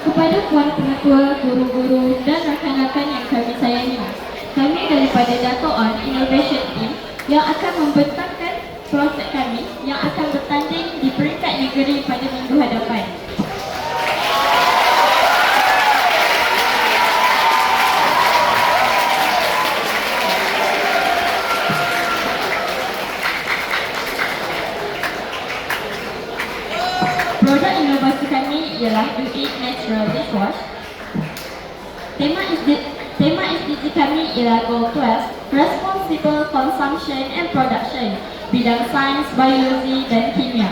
Kepada Puan Pengetua, guru-guru dan rakan-rakan yang kami sayangi, kami daripada Dato' On Innovation Team yang akan membentangkan projek kami yang akan bertanding di peringkat negeri pada minggu hadapan. Natural Dishwash. Tema SDG, tema SDG kami ialah Goal 12, Responsible Consumption and Production, bidang sains, biologi dan kimia.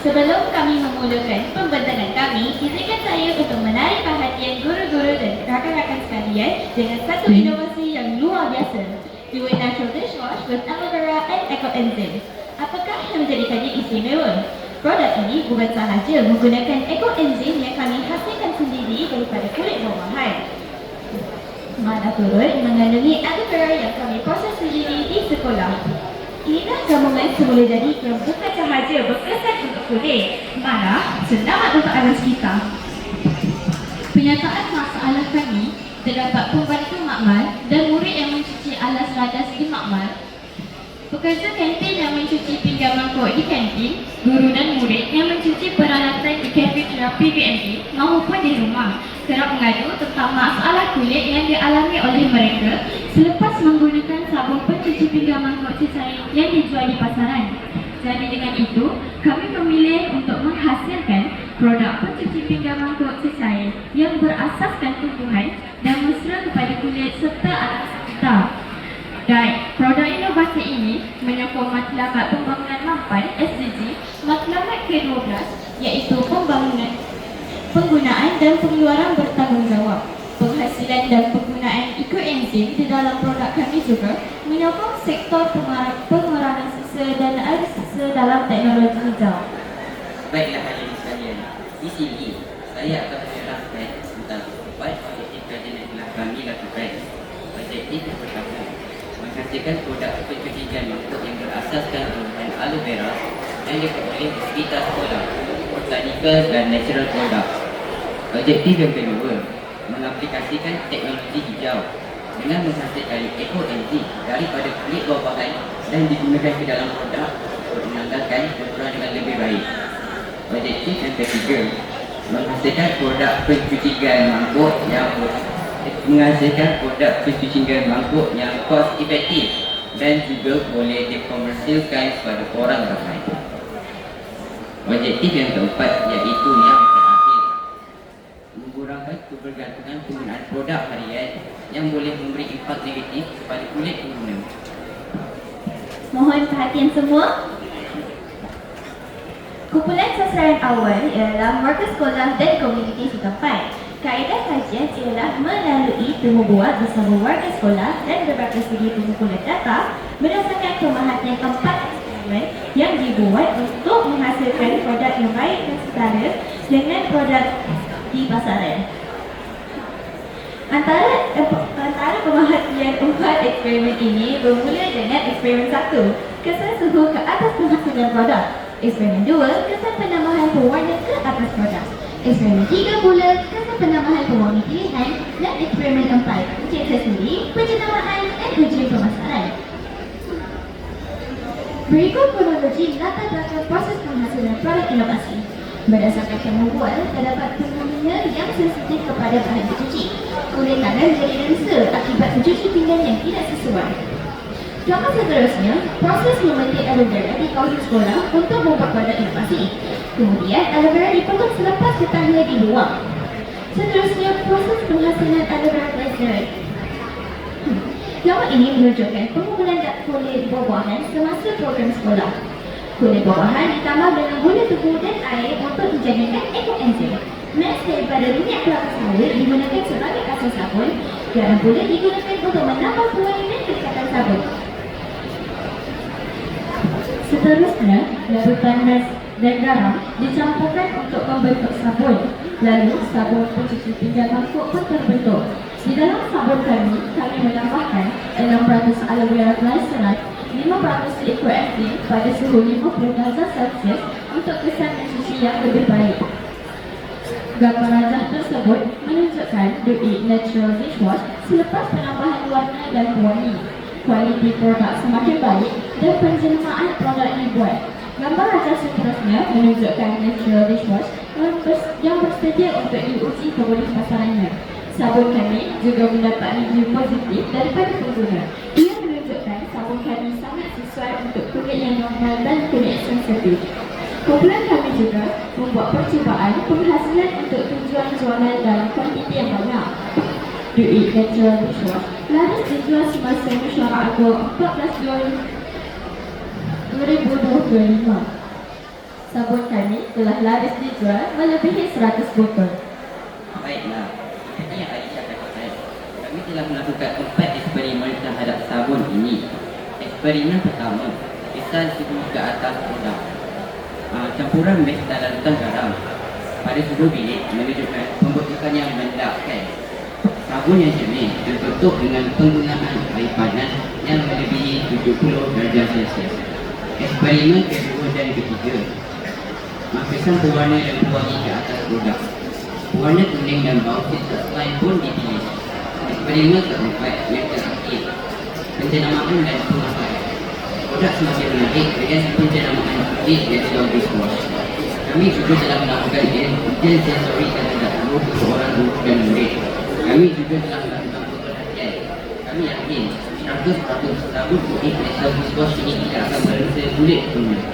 Sebelum kami memulakan pembentangan kami, izinkan saya untuk menarik perhatian guru-guru dan rakan-rakan sekalian dengan satu inovasi yang luar biasa. Do It Natural Dishwash with aloe vera and eco enzyme. Apakah yang menjadikannya istimewa? Produk ini bukan sahaja menggunakan eco enzyme yang kami hasilkan sendiri daripada kulit buah-buahan. Mana turut mengandungi aloe vera yang kami proses sendiri di sekolah. Inilah gabungan semula jadi yang bukan sahaja berkesan untuk kulit, mana senamat untuk alas kita. Penyataan masalah kami terdapat pembantu makmal dan murid yang mencuci alas radas di makmal. Pekerja kantin yang mencuci pinggan mangkuk di kantin, guru dan murid yang mencuci peralatan di cafeteria PBND maupun di rumah kerap mengadu tentang masalah kulit yang dialami oleh mereka selepas menggunakan sabun pencuci pinggan mangkuk cecair yang dijual di pasaran. Jadi dengan itu, kami memilih untuk menghasilkan produk pencuci pinggan mangkuk cecair yang berasaskan tumbuhan dan mesra kepada kulit serta alat kita. Dan produk inovasi ini menyokong matlamat pembangunan mampan SDG matlamat ke-12 iaitu pembangunan penggunaan dan pengeluaran bertanggungjawab. Penghasilan dan penggunaan ekoenzim di dalam produk kami juga menyokong sektor pengurangan, sisa dan air sisa dalam teknologi hijau. Baiklah hadirin sekalian, di sini saya akan tentang empat objektif kajian yang telah kami lakukan. Objektif yang pertama, menghasilkan produk pencuci gandum yang berasaskan bahan aloe vera yang diperoleh di sekitar sekolah, botanical dan natural product. Objektif yang kedua, mengaplikasikan teknologi hijau dengan menghasilkan ekoenzim daripada kulit buah-buahan dan digunakan ke dalam produk untuk menanggalkan kekurangan dengan lebih baik. Objektif yang ketiga Menghasilkan produk pencucian mangkuk yang Menghasilkan produk pencucian mangkuk yang cost efektif Dan juga boleh dikomersilkan kepada orang ramai Objektif yang keempat iaitu yang terakhir Mengurangkan kebergantungan penggunaan produk harian Yang boleh memberi impak negatif kepada kulit pengguna Mohon perhatian semua. Kumpulan sasaran awal ialah warga sekolah dan komuniti setempat. Kaedah kajian ialah melalui temu buat bersama warga sekolah dan berbagai segi pengumpulan data berdasarkan pemerhatian keempat eksperimen yang dibuat untuk menghasilkan produk yang baik dan setara dengan produk di pasaran. Antara antara pemerhatian empat eksperimen ini bermula dengan eksperimen satu, kesan suhu ke atas penghasilan produk. Eksperimen dua, kesan penambahan pewarna ke atas produk. Eksperimen tiga pula, penambahan pilihan dan eksperimen empat, ujian tersendiri, penjenamaan dan ujian pemasaran. Berikut kronologi latar belakang proses penghasilan produk inovasi. Berdasarkan pembual, terdapat pengguna yang sensitif kepada bahan pencuci. Kulit tangan menjadi rasa akibat mencuci pinggan yang tidak sesuai. Contoh seterusnya, proses memetik aloe vera di kawasan sekolah untuk membuat produk inovasi. Kemudian, aloe vera dipotong selepas getahnya dibuang. Seterusnya, proses penghasilan glycerin. Hmm. Gambar ini menunjukkan pengumpulan dat kulit buah-buahan semasa program sekolah. Kulit buah-buahan ditambah dengan gula tebu dan air untuk dijadikan ekoenzim. Mes daripada minyak kelapa sawit digunakan sebagai asas sabun, garam pula digunakan untuk menambah pewarna dan kekatan sabun. Seterusnya, larutan mes dan garam dicampurkan untuk membentuk sabun. Lalu, sabun pencuci pinggan mangkuk pun terbentuk. Di dalam sabun kami, kami menambahkan 600 aloe vera glycerate 500 ekor anjing pada suhu 50 darjah Celsius untuk kesan mencuci yang lebih baik. Gambar rajah tersebut menunjukkan Dui Natural Dishwash selepas penambahan warna dan wangi. Kualiti produk semakin baik dan penjelmaan produk dibuat. Gambar rajah seterusnya menunjukkan Natural Dishwash yang, bers- yang bersedia untuk diuji kembali pasarannya. Sabun kami juga mendapat review positif daripada pengguna. Ia menunjukkan sabun kami sangat sesuai untuk kulit yang normal dan kulit sensitif. Kumpulan kami juga membuat percubaan penghasilan untuk tujuan jualan dalam kuantiti yang banyak. Duit Natural Dishwash laris dijual semasa mesyuarat agung 14 Jun 2025. Sabun kami telah laris dijual melebihi 100 botol. Baiklah, yang Aisyah katakan, kami telah melakukan empat eksperimen terhadap sabun ini. Eksperimen pertama, kisah suhu ke atas produk. Uh, campuran mes dan larutan garam pada suhu bilik menunjukkan pembentukan yang mendapkan. Sabun yang jernih tertutup dengan penggunaan air panas yang melebihi 70 darjah Celsius. Eksperimen kedua dan ketiga, Makisan pewarna dan pewangi ke atas produk. Warna kuning dan bauxit lain pun dipilih. Eksperimen keempat yang terakhir. Penjenamaan dan pemasaran. Produk semakin menarik dengan penjenamaan kulit dan dalam dishwash. Kami juga telah melakukan ujian sensori terhadap seluruh seorang guru dan murid. Kami juga telah melakukan pemerhatian. Kami yakin 100% sabun kulit dan dishwash ini tidak akan merusak kulit pengguna.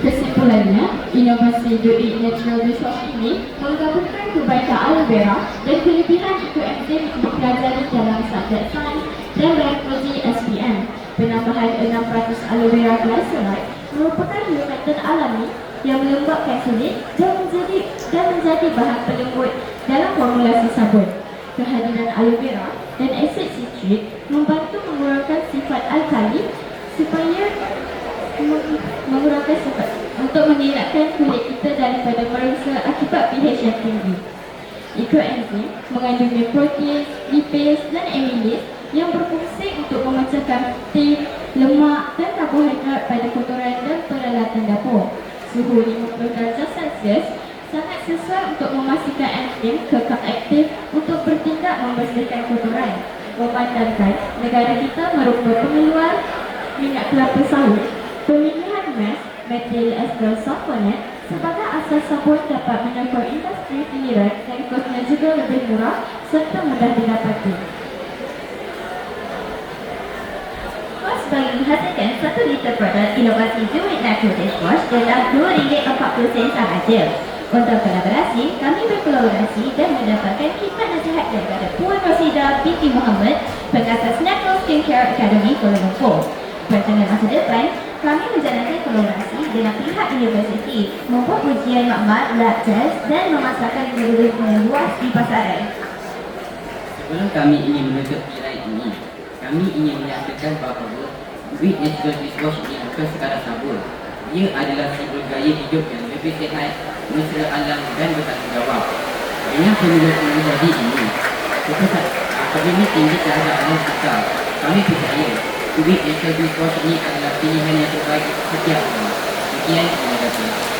Kesimpulannya, inovasi Dui Natural Dishwash ini menggabungkan kebaikan aloe vera dan kelebihan ekoenzim yang dipelajari dalam subjek sains dan biologi SPM. Penambahan 600 aloe vera glyceride merupakan fermentan alami yang melembabkan kulit dan menjadi dan menjadi bahan pelembut dalam formulasi sabun. Kehadiran aloe vera dan asid citrik membantu mengurangkan sifat alkali supaya meng- mengurangkan sifat untuk mengelakkan kulit kita daripada merosak akibat pH yang tinggi. Ekoenzim mengandungi protein, lipase dan amylase yang berfungsi untuk memecahkan protein, lemak dan karbohidrat pada kotoran dan peralatan dapur. Suhu 50 darjah Celsius sangat sesuai untuk memastikan enzim kekal aktif untuk bertindak membersihkan kotoran. Memandangkan negara kita merupakan pengeluar minyak kelapa sawit, pemilihan mesh metil ester sulfonat sebagai asas sabun dapat menyokong industri pilihan dan kosnya juga lebih murah serta mudah didapati. Kos bagi menghasilkan 1 liter produk inovasi Duit Natural Dishwash adalah RM2.40 sahaja. Untuk kolaborasi, kami berkolaborasi dan mendapatkan khidmat nasihat daripada Puan Rosida binti Muhammad, pengasas Natural Skincare Academy Kuala Lumpur. Pertengahan masa depan, kami menjalankan kolaborasi dengan pihak universiti, membuat ujian makmal, lab test dan memasarkan produk dengan luas di pasaran. Sebelum kami ingin menutup nilai ini, kami ingin menyatakan bahawa duit natural dishwash ini bukan sekadar sabun. Ia adalah simbol gaya hidup yang lebih sihat, mesra alam dan bertanggungjawab. Dengan pemilihan tadi ini, keputusan akademi tinggi terhadap alam kita, kami percaya duit natural dishwash ini adalah pilihan yang terbaik setiap orang. Sekian, terima kasih.